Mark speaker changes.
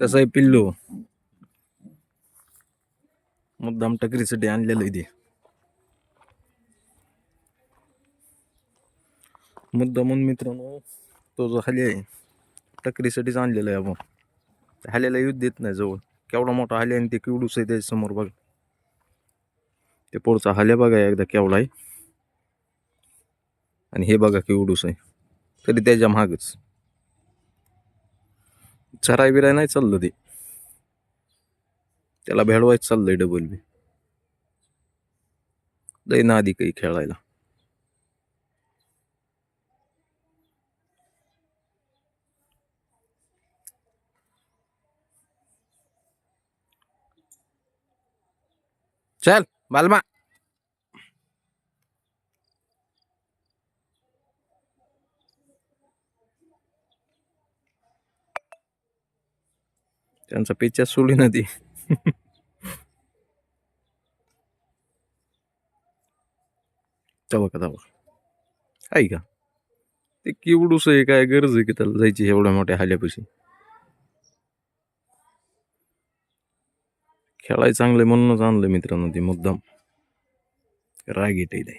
Speaker 1: कसं आहे पिल्लू. मुद्दाम टकरीसाठी आणलेलं आहे ते. मुद्दामून मित्रांनो तो जो हली आहे टकरीसाठीच आणलेला आहे आपण. हल्याला युद्ध देत नाही जवळ. केवढा मोठा हले आणि ते किवडूस आहे त्याच्यासमोर बघा. ते पुढचा हल्या बघा एकदा केवढा आहे. आणि हे बघा किवडूस आहे. तरी त्याच्या मागच. चराय बिराय नाही चाललं ते. त्याला भेडवायच चाललंय डबल बी लय ना आधी काही खेळायला. चल बालमा. त्यांचा पेचा सोडी ना ती. तवा का तवा. ऐका ते किवडूस आहे काय गरज आहे की त्याला जायची एवढ्या मोठ्या हाल्यापाशी? खेळाय चांगलं म्हणूनच आणलं मित्रांनो ते मुद्दाम. राग येते ते